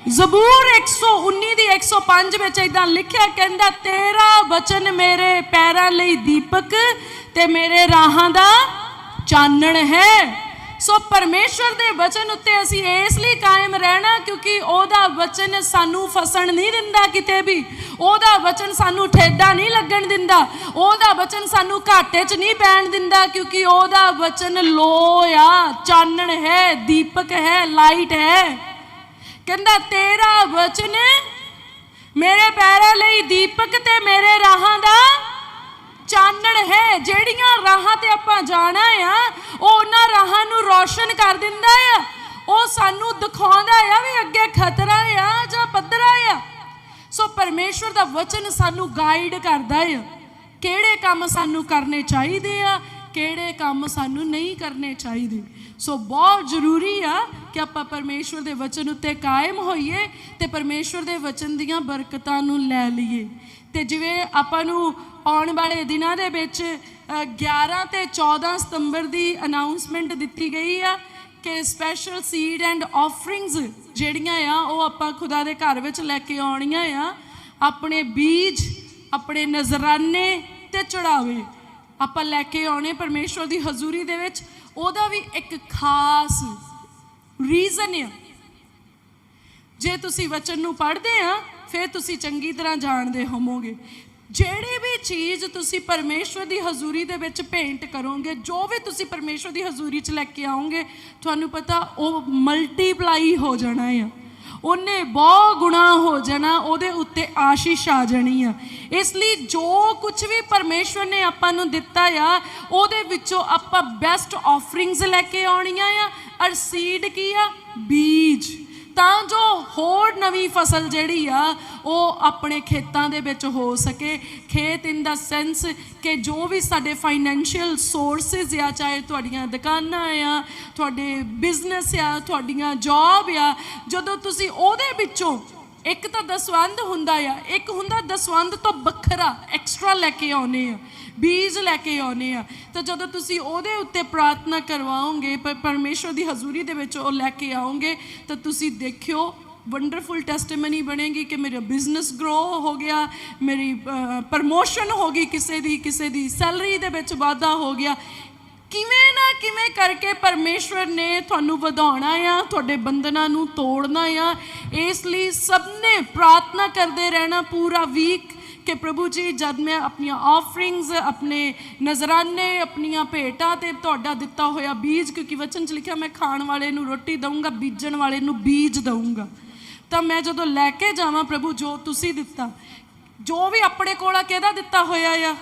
ਜ਼ਬੂਰ 119 ਦੀ 105 ਵਿੱਚ ਇਦਾਂ ਲਿਖਿਆ, ਕਹਿੰਦਾ, ਤੇਰਾ ਵਚਨ ਮੇਰੇ ਪੈਰਾਂ ਲਈ ਦੀਪਕ ਤੇ ਮੇਰੇ ਰਾਹਾਂ ਦਾ ਚਾਨਣ ਹੈ। ਸੋ ਪਰਮੇਸ਼ਵਰ ਦੇ ਵਚਨ ਉੱਤੇ ਅਸੀਂ ਇਸ ਲਈ ਕਾਇਮ ਰਹਿਣਾ ਕਿਉਂਕਿ ਉਹਦਾ ਵਚਨ ਸਾਨੂੰ ਫਸਣ ਨਹੀਂ ਦਿੰਦਾ ਕਿਤੇ ਵੀ। ਉਹਦਾ ਵਚਨ ਸਾਨੂੰ ਠੇਡਾ ਨਹੀਂ ਲੱਗਣ ਦਿੰਦਾ। ਉਹਦਾ ਵਚਨ ਸਾਨੂੰ ਘਾਟੇ 'ਚ ਨਹੀਂ ਪੈਣ ਦਿੰਦਾ ਕਿਉਂਕਿ ਉਹਦਾ ਵਚਨ ਲੋ ਆ, ਚਾਨਣ ਹੈ, ਦੀਪਕ ਹੈ, ਲਾਈਟ ਹੈ। ਕਹਿੰਦਾ, ਤੇਰਾ ਵਚਨ ਮੇਰੇ ਪੈਰਾਂ ਲਈ ਦੀਪਕ ਤੇ ਮੇਰੇ ਰਾਹਾਂ ਦਾ ਚਾਨਣ ਹੈ, ਜਿਹੜੀਆਂ ਰਾਹਾਂ ਤੇ ਆਪਾਂ ਜਾਣਾ ਆ, ਉਹ ਉਹਨਾਂ ਰਾਹਾਂ ਨੂੰ ਰੌਸ਼ਨ ਕਰ ਦਿੰਦਾ ਆ। ਉਹ ਸਾਨੂੰ ਦਿਖਾਉਂਦਾ ਆ ਵੀ ਅੱਗੇ ਖਤਰਾ ਆ ਜਾਂ ਪੱਧਰਾ ਆ। ਸੋ ਪਰਮੇਸ਼ਵਰ ਦਾ ਵਚਨ ਸਾਨੂੰ ਗਾਈਡ ਕਰਦਾ ਆ, ਕਿਹੜੇ ਕੰਮ ਸਾਨੂੰ ਕਰਨੇ ਚਾਹੀਦੇ ਆ, ਕਿਹੜੇ ਕੰਮ ਸਾਨੂੰ ਨਹੀਂ ਕਰਨੇ ਚਾਹੀਦੇ। ਸੋ ਬਹੁਤ ਜ਼ਰੂਰੀ ਆ ਕਿ ਆਪਾਂ ਪਰਮੇਸ਼ਵਰ ਦੇ ਵਚਨ ਉੱਤੇ ਕਾਇਮ ਹੋਈਏ ਤੇ ਪਰਮੇਸ਼ਵਰ ਦੇ ਵਚਨ ਦੀਆਂ ਬਰਕਤਾਂ ਨੂੰ ਲੈ ਲਈਏ। ਤੇ ਜਿਵੇਂ ਆਪਾਂ ਨੂੰ ਆਉਣ ਵਾਲੇ ਦਿਨਾਂ ਦੇ ਵਿੱਚ ਅ, 11 ਤੇ 14 ਸਤੰਬਰ ਦੀ ਅਨਾਉਂਸਮੈਂਟ ਦਿੱਤੀ ਗਈ ਆ ਕਿ ਸਪੈਸ਼ਲ ਸੀਡ ਐਂਡ ਆਫਰਿੰਗਸ ਜਿਹੜੀਆਂ ਆ ਉਹ ਆਪਾਂ ਖੁਦਾ ਦੇ ਘਰ ਵਿੱਚ ਲੈ ਕੇ ਆਉਣੀਆਂ ਆ। ਆਪਣੇ ਬੀਜ ਆਪਣੇ ਨਜ਼ਰਾਨੇ ਤੇ ਚੜਾਵੇ ਆਪਾਂ ਲੈ ਕੇ ਆਉਣੇ ਪਰਮੇਸ਼ਵਰ ਦੀ ਹਜ਼ੂਰੀ ਦੇ ਵਿੱਚ। ਉਹਦਾ ਵੀ ਇੱਕ ਖਾਸ ਰੀਜ਼ਨ ਆ। ਜੇ ਤੁਸੀਂ ਵਚਨ ਨੂੰ ਪੜ੍ਹਦੇ ਆ ਫਿਰ ਤੁਸੀਂ ਚੰਗੀ ਤਰ੍ਹਾਂ ਜਾਣਦੇ ਹੋਵੋਗੇ। ਜਿਹੜੀ ਵੀ ਚੀਜ਼ ਤੁਸੀਂ ਪਰਮੇਸ਼ਵਰ ਦੀ ਹਜ਼ੂਰੀ ਦੇ ਵਿੱਚ ਭੇਂਟ ਕਰੋਗੇ, ਜੋ ਵੀ ਤੁਸੀਂ ਪਰਮੇਸ਼ਵਰ ਦੀ ਹਜ਼ੂਰੀ 'ਚ ਲੈ ਕੇ ਆਓਗੇ, ਤੁਹਾਨੂੰ ਪਤਾ ਉਹ ਮਲਟੀਪਲਾਈ ਹੋ ਜਾਣਾ ਆ। ਉਹਨੇ ਬਹੁ ਗੁਣਾ ਹੋ ਜਾਣਾ, ਉਹਦੇ ਉੱਤੇ ਆਸ਼ੀਸ਼ ਆ ਜਾਣੀ ਆ। ਇਸ ਲਈ ਜੋ ਕੁਝ ਵੀ ਪਰਮੇਸ਼ਵਰ ਨੇ ਆਪਾਂ ਨੂੰ ਦਿੱਤਾ ਆ, ਉਹਦੇ ਵਿੱਚੋਂ ਆਪਾਂ ਬੈਸਟ ਆਫਰਿੰਗਸ ਲੈ ਕੇ ਆਉਣੀਆਂ ਆ, ਔਰ ਸੀਡ ਕੀ ਆ? ਬੀਜ। ਤਾਂ ਜੋ ਹੋਰ ਨਵੀਂ ਫਸਲ ਜਿਹੜੀ ਆ, ਉਹ ਆਪਣੇ ਖੇਤਾਂ ਦੇ ਵਿੱਚ ਹੋ ਸਕੇ। ਖੇਤ ਇਨ ਦਾ ਸੈਂਸ ਕਿ ਜੋ ਵੀ ਸਾਡੇ ਫਾਈਨੈਂਸ਼ੀਅਲ ਸੋਰਸਸ ਆ, ਚਾਹੇ ਤੁਹਾਡੀਆਂ ਦੁਕਾਨਾਂ ਆ, ਤੁਹਾਡੇ ਬਿਜ਼ਨਸ ਆ, ਤੁਹਾਡੀਆਂ ਜੌਬ ਆ, ਜਦੋਂ ਤੁਸੀਂ ਉਹਦੇ ਵਿੱਚੋਂ ਇੱਕ ਤਾਂ ਦਸਵੰਦ ਹੁੰਦਾ ਆ, ਇੱਕ ਹੁੰਦਾ ਦਸਵੰਦ ਤੋਂ ਵੱਖਰਾ ਐਕਸਟਰਾ ਲੈ ਕੇ ਆਉਨੇ ਆ, ਬੀਜ ਲੈ ਕੇ ਆਉਨੇ ਆ। ਤਾਂ ਜਦੋਂ ਤੁਸੀਂ ਉਹਦੇ ਉੱਤੇ ਪ੍ਰਾਰਥਨਾ ਕਰਵਾਓਗੇ ਪਰ ਪਰਮੇਸ਼ਵਰ ਦੀ ਹਜ਼ੂਰੀ ਦੇ ਵਿੱਚ ਉਹ ਲੈ ਕੇ ਆਓਗੇ, ਤਾਂ ਤੁਸੀਂ ਦੇਖਿਓ ਵੰਡਰਫੁਲ ਟੈਸਟੀਮਨੀ ਬਣੇਗੀ ਕਿ ਮੇਰਾ ਬਿਜ਼ਨਸ ਗਰੋ ਹੋ ਗਿਆ, ਮੇਰੀ ਪ੍ਰਮੋਸ਼ਨ ਹੋ ਗਈ ਕਿਸੇ ਦੀ ਕਿਸੇ ਦੀ ਸੈਲਰੀ ਦੇ ਵਿੱਚ ਵਾਧਾ ਹੋ ਗਿਆ। ਕਿਵੇਂ ਨਾ ਕਿਵੇਂ ਕਰਕੇ ਪਰਮੇਸ਼ਵਰ ਨੇ ਤੁਹਾਨੂੰ ਵਧਾਉਣਾ ਆ, ਤੁਹਾਡੇ ਬੰਧਨਾਂ ਨੂੰ ਤੋੜਨਾ ਆ। ਇਸ ਲਈ ਸਭ ਨੇ ਪ੍ਰਾਰਥਨਾ ਕਰਦੇ ਰਹਿਣਾ ਪੂਰਾ ਵੀਕ ਕਿ ਪ੍ਰਭੂ ਜੀ, ਜਦ ਮੈਂ ਆਪਣੀਆਂ ਆਫਰਿੰਗਸ ਆਪਣੇ ਨਜ਼ਰਾਨੇ, ਆਪਣੀਆਂ ਭੇਟਾਂ ਤੇ ਤੁਹਾਡਾ ਦਿੱਤਾ ਹੋਇਆ ਬੀਜ, ਕਿਉਂਕਿ ਵਚਨ 'ਚ ਲਿਖਿਆ ਮੈਂ ਖਾਣ ਵਾਲੇ ਨੂੰ ਰੋਟੀ ਦਊਂਗਾ, ਬੀਜਣ ਵਾਲੇ ਨੂੰ ਬੀਜ ਦਊਂਗਾ। ਤਾਂ ਮੈਂ ਜਦੋਂ ਲੈ ਕੇ ਜਾਵਾਂ ਪ੍ਰਭੂ ਜੋ ਤੁਸੀਂ ਦਿੱਤਾ, ਜੋ ਵੀ ਆਪਣੇ ਕੋਲ ਆ, ਕਿਹਦਾ ਦਿੱਤਾ ਹੋਇਆ ਆ?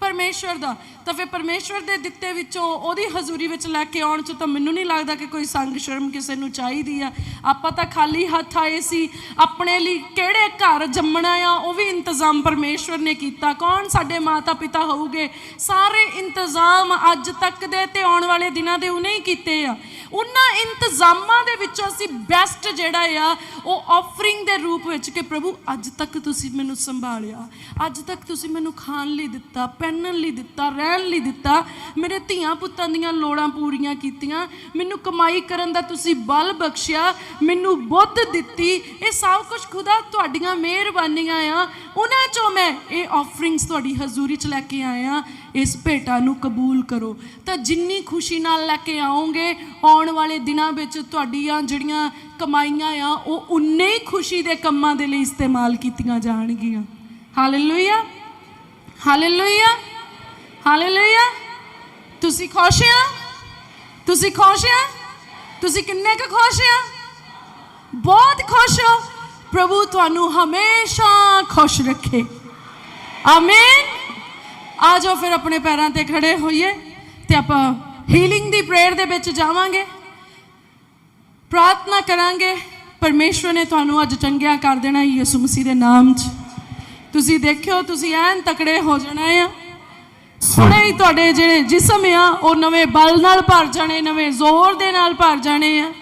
ਪਰਮੇਸ਼ਵਰ ਦਾ। ਤਾਂ ਫਿਰ ਪਰਮੇਸ਼ਵਰ ਦੇ ਦਿੱਤੇ ਵਿੱਚੋਂ ਉਹਦੀ ਹਜ਼ੂਰੀ ਵਿੱਚ ਲੈ ਕੇ ਆਉਣ ਚ ਤਾਂ ਮੈਨੂੰ ਨਹੀਂ ਲੱਗਦਾ ਕਿ ਕੋਈ ਸੰਗ ਸ਼ਰਮ ਕਿਸੇ ਨੂੰ ਚਾਹੀਦੀ ਆ। ਆਪਾਂ ਤਾਂ ਖਾਲੀ ਹੱਥ ਆਏ ਸੀ। ਆਪਣੇ ਲਈ ਕਿਹੜੇ ਘਰ ਜੰਮਣਾ ਆ, ਉਹ ਵੀ ਇੰਤਜ਼ਾਮ ਪਰਮੇਸ਼ਵਰ ਨੇ ਕੀਤਾ। ਕੌਣ ਸਾਡੇ ਮਾਤਾ ਪਿਤਾ ਹੋਊਗੇ? ਸਾਰੇ ਇੰਤਜ਼ਾਮ ਅੱਜ ਤੱਕ ਦੇ ਤੇ ਆਉਣ ਵਾਲੇ ਦਿਨਾਂ ਦੇ ਉਹਨੇ ਹੀ ਕੀਤੇ ਆ। ਉਹਨਾਂ ਇੰਤਜ਼ਾਮਾਂ ਦੇ ਵਿੱਚੋਂ ਅਸੀਂ ਬੈਸਟ ਜਿਹੜਾ ਆ, ਉਹ ਆਫਰਿੰਗ ਦੇ ਰੂਪ ਵਿੱਚ ਕਿ ਪ੍ਰਭੂ, ਅੱਜ ਤੱਕ ਤੁਸੀਂ ਮੈਨੂੰ ਸੰਭਾਲਿਆ। ਅੱਜ ਤੱਕ ਤੁਸੀਂ ਮੈਨੂੰ ਖਾਣ ਲਈ ਦਿੱਤਾ। ਪਹਿਨਣ ਲਈ ਦਿੱਤਾ, ਰਹਿਣ ਲਈ ਦਿੱਤਾ, ਮੇਰੇ ਧੀਆਂ ਪੁੱਤਾਂ ਦੀਆਂ ਲੋੜਾਂ ਪੂਰੀਆਂ ਕੀਤੀਆਂ, ਮੈਨੂੰ ਕਮਾਈ ਕਰਨ ਦਾ ਤੁਸੀਂ ਬਲ ਬਖਸ਼ਿਆ, ਮੈਨੂੰ ਬੁੱਧ ਦਿੱਤੀ, ਇਹ ਸਭ ਕੁਝ ਖੁਦਾ ਤੁਹਾਡੀਆਂ ਮਿਹਰਬਾਨੀਆਂ ਆ। ਉਹਨਾਂ ਚੋਂ ਮੈਂ ਇਹ ਆਫਰਿੰਗਸ ਤੁਹਾਡੀ ਹਜ਼ੂਰੀ 'ਚ ਲੈ ਕੇ ਆਇਆ, ਇਸ ਭੇਟਾ ਨੂੰ ਕਬੂਲ ਕਰੋ। ਤਾਂ ਜਿੰਨੀ ਖੁਸ਼ੀ ਨਾਲ ਲੈ ਕੇ ਆਓਗੇ, ਆਉਣ ਵਾਲੇ ਦਿਨਾਂ ਵਿੱਚ ਤੁਹਾਡੀਆਂ ਜਿਹੜੀਆਂ ਕਮਾਈਆਂ ਆ, ਉਹ ਉਨੇ ਹੀ ਖੁਸ਼ੀ ਦੇ ਕੰਮਾਂ ਦੇ ਲਈ ਇਸਤੇਮਾਲ ਕੀਤੀਆਂ ਜਾਣਗੀਆਂ। ਹਾਲੇਲੂਇਆ ਹਾਲੇਲੂਇਆ ਹਾਲੇਲੂਇਆ ਤੁਸੀਂ ਖੁਸ਼ ਆ? ਤੁਸੀਂ ਖੁਸ਼ ਆ? ਤੁਸੀਂ ਕਿੰਨੇ ਕੁ ਖੁਸ਼ ਆ? ਬਹੁਤ ਖੁਸ਼ ਹੋ। ਪ੍ਰਭੂ ਤੁਹਾਨੂੰ ਹਮੇਸ਼ਾ ਖੁਸ਼ ਰੱਖੇ। ਆਮੀਨ ਆ ਜਾਓ ਫਿਰ ਆਪਣੇ ਪੈਰਾਂ ਤੇ ਖੜੇ ਹੋਈਏ ਤੇ ਆਪਾਂ ਹੀਲਿੰਗ ਦੀ ਪ੍ਰੇਅਰ ਦੇ ਵਿੱਚ ਜਾਵਾਂਗੇ। ਪ੍ਰਾਰਥਨਾ ਕਰਾਂਗੇ। ਪਰਮੇਸ਼ਵਰ ਨੇ ਤੁਹਾਨੂੰ ਅੱਜ ਚੰਗਿਆ ਕਰ ਦੇਣਾ ਯਿਸੂ ਮਸੀਹ ਦੇ ਨਾਮ 'ਚ। ਤੁਸੀਂ ਦੇਖਿਓ ਤੁਸੀਂ ਐਨ ਤਕੜੇ ਹੋ ਜਾਣਾ ਆ। ਹੁਣੇ ਹੀ ਤੁਹਾਡੇ ਜਿਹੜੇ ਜਿਸਮ ਆ ਉਹ ਨਵੇਂ ਬਲ ਨਾਲ ਭਰ ਜਾਣੇ ਨਵੇਂ ਜ਼ੋਰ ਦੇ ਨਾਲ ਭਰ ਜਾਣੇ ਆ।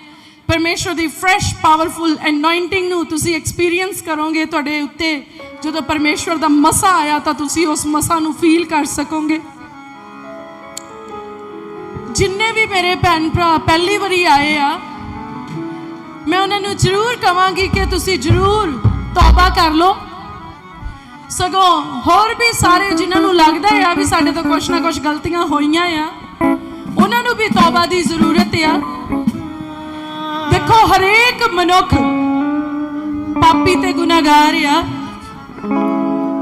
ਪਰਮੇਸ਼ਵਰ ਦੀ ਫਰੈਸ਼ ਪਾਵਰਫੁਲ ਅਨੋਇੰਟਿੰਗ ਨੂੰ ਤੁਸੀਂ ਐਕਸਪੀਰੀਅੰਸ ਕਰੋਗੇ ਤੁਹਾਡੇ ਉੱਤੇ। ਜਦੋਂ ਪਰਮੇਸ਼ਵਰ ਦਾ ਮਸਾ ਆਇਆ ਤਾਂ ਤੁਸੀਂ ਉਸ ਮਸਾ ਨੂੰ ਫੀਲ ਕਰ ਸਕੋਗੇ। ਜਿੰਨੇ ਵੀ ਮੇਰੇ ਭੈਣ ਭਰਾ ਪਹਿਲੀ ਵਾਰੀ ਆਏ ਆ ਮੈਂ ਉਹਨਾਂ ਨੂੰ ਜ਼ਰੂਰ ਕਵਾਂਗੀ ਕਿ ਤੁਸੀਂ ਜ਼ਰੂਰ ਤੌਬਾ ਕਰ ਲਓ। ਸਗੋਂ ਹੋਰ ਵੀ ਸਾਰੇ ਜਿਨ੍ਹਾਂ ਨੂੰ ਲੱਗਦਾ ਆ ਵੀ ਸਾਡੇ ਤੋਂ ਕੁਛ ਨਾ ਕੁਛ ਗਲਤੀਆਂ ਹੋਈਆਂ ਆ, ਉਹਨਾਂ ਨੂੰ ਵੀ ਤੌਬਾ ਦੀ ਜ਼ਰੂਰਤ ਆ। ਦੇਖੋ, ਹਰੇਕ ਮਨੁੱਖ ਪਾਪੀ ਤੇ ਗੁਨਾਹਗਾਰ ਆ।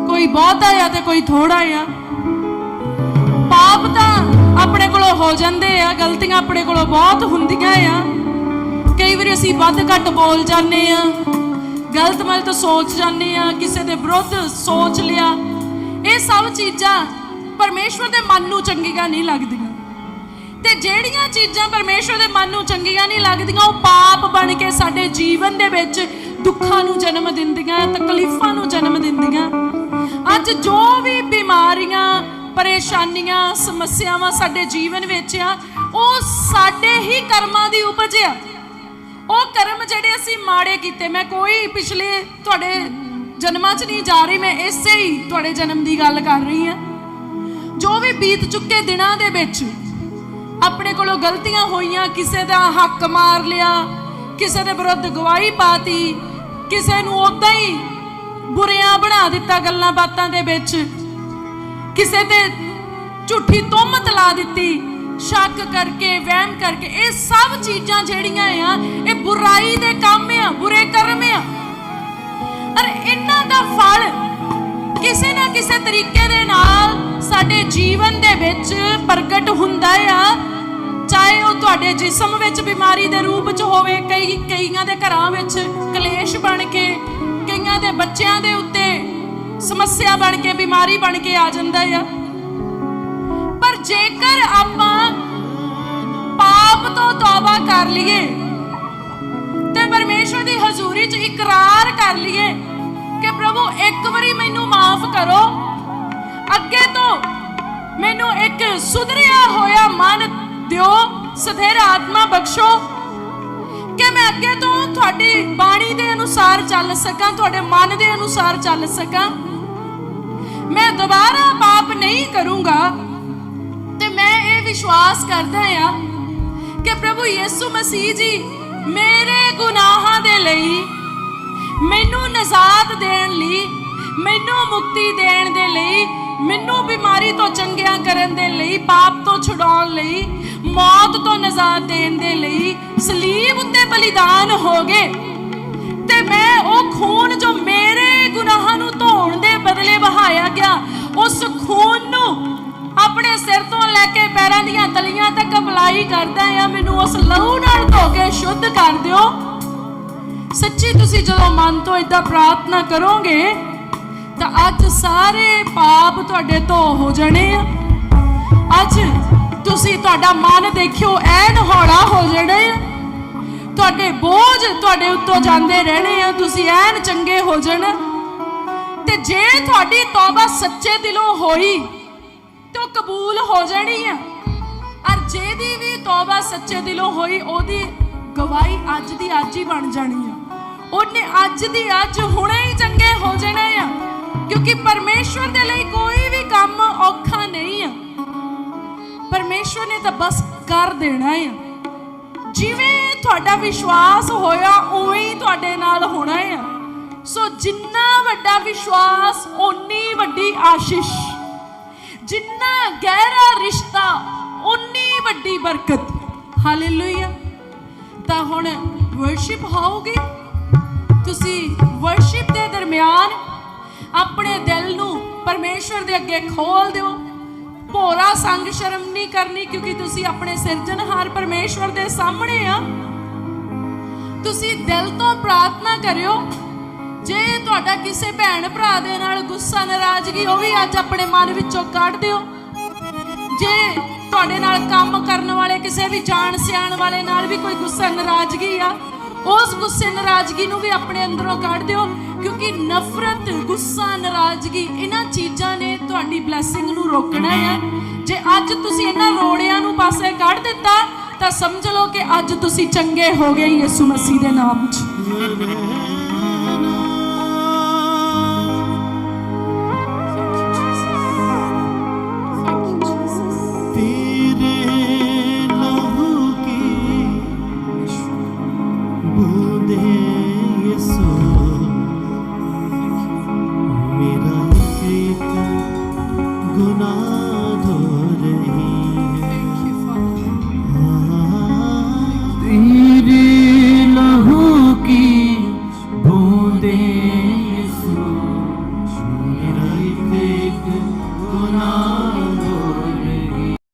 ਕੋਈ ਬਹੁਤਾ ਆ ਤੇ ਕੋਈ ਥੋੜਾ ਆ। ਪਾਪ ਤਾਂ ਆਪਣੇ ਕੋਲੋਂ ਹੋ ਜਾਂਦੇ ਆ, ਗਲਤੀਆਂ ਆਪਣੇ ਕੋਲੋਂ ਬਹੁਤ ਹੁੰਦੀਆਂ ਆ। ਕਈ ਵਾਰੀ ਅਸੀਂ ਵੱਧ ਘੱਟ ਬੋਲ ਜਾਂਦੇ ਆ। ਗਲਤ ਮਲਤ ਸੋਚ ਜਾਂਦੇ ਆ, ਕਿਸੇ ਦੇ ਵਿਰੁੱਧ ਸੋਚ ਲਿਆ। ਇਹ ਸਭ ਚੀਜ਼ਾਂ ਪਰਮੇਸ਼ਵਰ ਦੇ ਮਨ ਨੂੰ ਚੰਗੀਆਂ ਨਹੀਂ ਲੱਗਦੀਆਂ। ਤੇ ਜਿਹੜੀਆਂ ਚੀਜ਼ਾਂ ਪਰਮੇਸ਼ਵਰ ਦੇ ਮਨ ਨੂੰ ਚੰਗੀਆਂ ਨਹੀਂ ਲੱਗਦੀਆਂ, ਉਹ ਪਾਪ ਬਣ ਕੇ ਸਾਡੇ ਜੀਵਨ ਦੇ ਵਿੱਚ ਦੁੱਖਾਂ ਨੂੰ ਜਨਮ ਦਿੰਦੀਆਂ, ਤਕਲੀਫਾਂ ਨੂੰ ਜਨਮ ਦਿੰਦੀਆਂ। ਅੱਜ ਜੋ ਵੀ ਬਿਮਾਰੀਆਂ, ਪਰੇਸ਼ਾਨੀਆਂ, ਸਮੱਸਿਆਵਾਂ ਸਾਡੇ ਜੀਵਨ ਵਿੱਚ ਆ, ਉਹ ਸਾਡੇ ਹੀ ਕਰਮਾਂ ਦੀ ਉਪਜ ਆ। ਕਰਮ ਜਿਹੜੇ ਅਸੀਂ ਮਾੜੇ ਕੀਤੇ, ਮੈਂ ਕੋਈ ਪਿਛਲੇ ਤੁਹਾਡੇ ਜਨਮਾਂ 'ਚ ਨਹੀਂ ਜਾ ਰਹੀ, ਮੈਂ ਇਸੇ ਹੀ ਤੁਹਾਡੇ ਜਨਮ ਦੀ ਗੱਲ ਕਰ ਰਹੀ ਹਾਂ। ਜੋ ਵੀ ਬੀਤ ਚੁੱਕੇ ਦਿਨਾਂ ਦੇ ਵਿੱਚ, ਆਪਣੇ ਕੋਲੋਂ ਗਲਤੀਆਂ ਹੋਈਆਂ, ਕਿਸੇ ਦਾ ਹੱਕ ਮਾਰ ਲਿਆ, ਕਿਸੇ ਦੇ ਵਿਰੁੱਧ ਗਵਾਹੀ ਪਾਤੀ, ਕਿਸੇ ਨੂੰ ਉਦਾਂ ਹੀ ਬੁਰਿਆਂ ਬਣਾ ਦਿੱਤਾ ਗੱਲਾਂ ਬਾਤਾਂ ਦੇ ਵਿੱਚ, ਕਿਸੇ ਤੇ ਝੂਠੀ ਤੁਹਮਤ ਲਾ ਦਿੱਤੀ ਸ਼ੱਕ ਕਰਕੇ, ਵਹਿਮ ਕਰਕੇ, ਇਹ ਸਭ ਚੀਜ਼ਾਂ ਜਿਹੜੀਆਂ ਆ, ਇਹ ਬੁਰਾਈ ਦੇ ਕੰਮ ਆ, ਬੁਰੇ ਕਰਮ ਆ। ਅਰ ਇਹਨਾਂ ਦਾ ਫਲ ਕਿਸੇ ਨਾ ਕਿਸੇ ਤਰੀਕੇ ਦੇ ਨਾਲ ਸਾਡੇ ਜੀਵਨ ਦੇ ਵਿੱਚ ਪ੍ਰਗਟ ਹੁੰਦਾ ਆ। ਚਾਹੇ ਉਹ ਤੁਹਾਡੇ ਜਿਸਮ ਵਿੱਚ ਬਿਮਾਰੀ ਦੇ ਰੂਪ 'ਚ ਹੋਵੇ, ਕਈ, ਕਈਆਂ ਦੇ ਘਰਾਂ ਵਿੱਚ ਕਲੇਸ਼ ਬਣ ਕੇ, ਕਈਆਂ ਦੇ ਬੱਚਿਆਂ ਦੇ ਉੱਤੇ ਸਮੱਸਿਆ ਬਣ ਕੇ, ਬਿਮਾਰੀ ਬਣ ਕੇ ਆ ਜਾਂਦਾ ਆ। ਪਰ ਜੇਕਰ ਆਪਾਂ ਪਾਪ ਤੋਂ ਤੌਬਾ ਕਰ ਲਈਏ। ਤੇ ਪਰਮੇਸ਼ਵਰ ਦੀ ਹਜ਼ੂਰੀ 'ਚ ਇਕਰਾਰ ਕਰ ਲਈਏ ਕਿ ਪ੍ਰਭੂ, ਇੱਕ ਵਾਰੀ ਮੈਨੂੰ ਮਾਫ ਕਰੋ। ਅੱਗੇ ਤੋਂ ਮੈਨੂੰ ਇੱਕ ਸੁਧਰਿਆ ਹੋਇਆ ਮਨ ਦਿਓ, ਸਥਿਰ ਆਤਮਾ ਬਖਸ਼ੋ। ਕਿ ਮੈਂ ਅੱਗੇ ਤੋਂ ਤੁਹਾਡੀ ਬਾਣੀ ਦੇ ਅਨੁਸਾਰ ਚੱਲ ਸਕਾਂ, ਤੁਹਾਡੇ ਮਨ ਦੇ ਅਨੁਸਾਰ ਚੱਲ ਸਕਾਂ। ਮੈਂ ਦੁਬਾਰਾ ਪਾਪ ਨਹੀਂ ਕਰੂੰਗਾ। ਤੇ ਮੈਂ ਇਹ ਵਿਸ਼ਵਾਸ ਕਰਦਾ ਆ ਕਿ ਪ੍ਰਭੂ ਯਿਸੂ ਮਸੀਹ ਜੀ, ਮੇਰੇ ਗੁਨਾਹਾਂ ਦੇ ਲਈ ਮੈਨੂੰ ਨਜ਼ਾਤ ਦੇਣ ਲਈ, ਮੈਨੂੰ ਮੁਕਤੀ ਦੇਣ ਦੇ ਲਈ, ਮੈਨੂੰ ਬਿਮਾਰੀ ਤੋਂ ਚੰਗਿਆ ਕਰਨ ਦੇ ਲਈ, ਪਾਪ ਤੋਂ ਛੁਡਾਉਣ ਲਈ, ਮੌਤ ਤੋਂ ਨਜ਼ਾਤ ਦੇਣ ਦੇ ਲਈ ਸਲੀਬ ਉੱਤੇ ਬਲੀਦਾਨ ਹੋ ਗਏ। ਤੇ ਮੈਂ ਉਹ ਖੂਨ ਜੋ ਮੇਰੇ ਗੁਨਾਹਾਂ ਨੂੰ ਧੋਣ ਦੇ ਬਦਲੇ ਵਹਾਇਆ ਗਿਆ, ਉਸ ਖੂਨ ਨੂੰ ਆਪਣੇ ਸਿਰ ਤੋਂ ਲੈ ਕੇ ਪੈਰਾਂ ਦੀਆਂ ਤਲੀਆਂ ਤੱਕ ਅਪਲਾਈ ਕਰਦਾ ਆ, ਮੈਨੂੰ ਉਸ ਲਹੂ ਨਾਲ ਧੋ ਕੇ ਸ਼ੁੱਧ ਕਰ ਦਿਓ। ਸੱਚੀ ਤੁਸੀਂ ਜਦੋਂ ਮਨ ਤੋਂ ਇਦਾਂ ਪ੍ਰਾਰਥਨਾ ਕਰੋਗੇ, ਤਾਂ ਅੱਜ ਸਾਰੇ ਪਾਪ ਤੁਹਾਡੇ ਤੋਂ ਹੋ ਜਾਣੇ ਆ। ਅੱਜ ਤੁਸੀਂ ਤੁਹਾਡਾ ਮਨ ਦੇਖਿਓ ਐਨ ਹੌਲਾ ਹੋ ਜਾਣਾ ਆ। ਤੁਹਾਡੇ ਬੋਝ ਤੁਹਾਡੇ ਉੱਤੋਂ ਜਾਂਦੇ ਰਹਿਣੇ ਆ, ਤੁਸੀਂ ਐਨ ਚੰਗੇ ਹੋ ਜਾਣਾ। ਤੇ ਜੇ ਤੁਹਾਡੀ ਤੌਬਾ ਸੱਚੇ ਦਿਲੋਂ ਹੋਈ ਕਬੂਲ ਹੋ ਜਾਣੀ ਆ। ਔਰ ਜਿਹਦੀ ਵੀ ਤੌਬਾ ਸੱਚੇ ਦਿਲੋਂ ਹੋਈ, ਉਹਦੀ ਗਵਾਹੀ ਅੱਜ ਦੀ ਅੱਜ ਹੀ ਬਣ ਜਾਣੀ ਆ। ਉਹਨੇ ਅੱਜ ਦੀ ਅੱਜ ਹੁਣੇ ਹੀ ਚੰਗੇ ਹੋ ਜਾਣਾ ਆ, ਕਿਉਂਕਿ ਪਰਮੇਸ਼ਵਰ ਦੇ ਲਈ ਕੋਈ ਵੀ ਕੰਮ ਔਖਾ ਨਹੀਂ ਆ। ਪਰਮੇਸ਼ਵਰ ਨੇ ਤਾਂ ਬਸ ਕਰ ਦੇਣਾ ਆ। ਜਿਵੇਂ ਤੁਹਾਡਾ ਵਿਸ਼ਵਾਸ ਹੋਇਆ, ਉਵੇਂ ਹੀ ਤੁਹਾਡੇ ਨਾਲ ਹੋਣਾ ਆ। ਸੋ ਜਿੰਨਾ ਵੱਡਾ ਵਿਸ਼ਵਾਸ, ਓਨੀ ਵੱਡੀ ਆਸ਼ੀਸ਼। ਜਿੰਨਾ ਗਹਿਰਾ ਰਿਸ਼ਤਾ, ਓਨੀ ਵੱਡੀ ਬਰਕਤ। ਹਾਲੇਲੂਇਆ ਤਾਂ ਹੁਣ ਵਰਸ਼ਿਪ ਹੋਊਗੀ। ਤੁਸੀਂ ਵਰਸ਼ਿਪ ਦੇ ਦਰਮਿਆਨ ਆਪਣੇ ਦਿਲ ਨੂੰ ਪਰਮੇਸ਼ਵਰ ਦੇ ਅੱਗੇ ਖੋਲ ਦਿਓ। ਭੋਰਾ ਸੰਗ ਸ਼ਰਮ ਨਹੀਂ ਕਰਨੀ, ਕਿਉਂਕਿ ਤੁਸੀਂ ਆਪਣੇ ਸਿਰਜਣਹਾਰ ਪਰਮੇਸ਼ਵਰ ਦੇ ਸਾਹਮਣੇ ਆ। ਤੁਸੀਂ ਦਿਲ ਤੋਂ ਪ੍ਰਾਰਥਨਾ ਕਰਿਓ ਜੇ ਤੁਹਾਡਾ ਕਿਸੇ ਭੈਣ ਭਰਾ ਦੇ ਨਾਲ ਗੁੱਸਾ, ਨਾਰਾਜ਼ਗੀ, ਉਹ ਵੀ ਅੱਜ ਆਪਣੇ ਮਨ ਵਿੱਚੋਂ ਕੱਢ ਦਿਓ। ਜੇ ਤੁਹਾਡੇ ਨਾਲ ਕੰਮ ਕਰਨ ਵਾਲੇ, ਕਿਸੇ ਵੀ ਜਾਣ ਸਿਆਣ ਵਾਲੇ ਨਾਲ ਵੀ ਕੋਈ ਗੁੱਸਾ, ਨਾਰਾਜ਼ਗੀ ਆ, ਉਸ ਗੁੱਸੇ, ਨਾਰਾਜ਼ਗੀ ਨੂੰ ਵੀ ਆਪਣੇ ਅੰਦਰੋਂ ਕੱਢ ਦਿਓ, ਕਿਉਂਕਿ ਨਫ਼ਰਤ, ਗੁੱਸਾ, ਨਾਰਾਜ਼ਗੀ ਇਹਨਾਂ ਚੀਜ਼ਾਂ ਨੇ ਤੁਹਾਡੀ ਬਲੇਸਿੰਗ ਨੂੰ ਰੋਕਣਾ ਹੈ। ਜੇ ਅੱਜ ਤੁਸੀਂ ਇਹਨਾਂ ਰੋੜਿਆਂ ਨੂੰ ਪਾਸੇ ਕੱਢ ਦਿੱਤਾ, ਤਾਂ ਸਮਝ ਲਓ ਕਿ ਅੱਜ ਤੁਸੀਂ ਚੰਗੇ ਹੋ ਗਏ ਯਿਸੂ ਮਸੀਹ ਦੇ ਨਾਮ 'ਚ।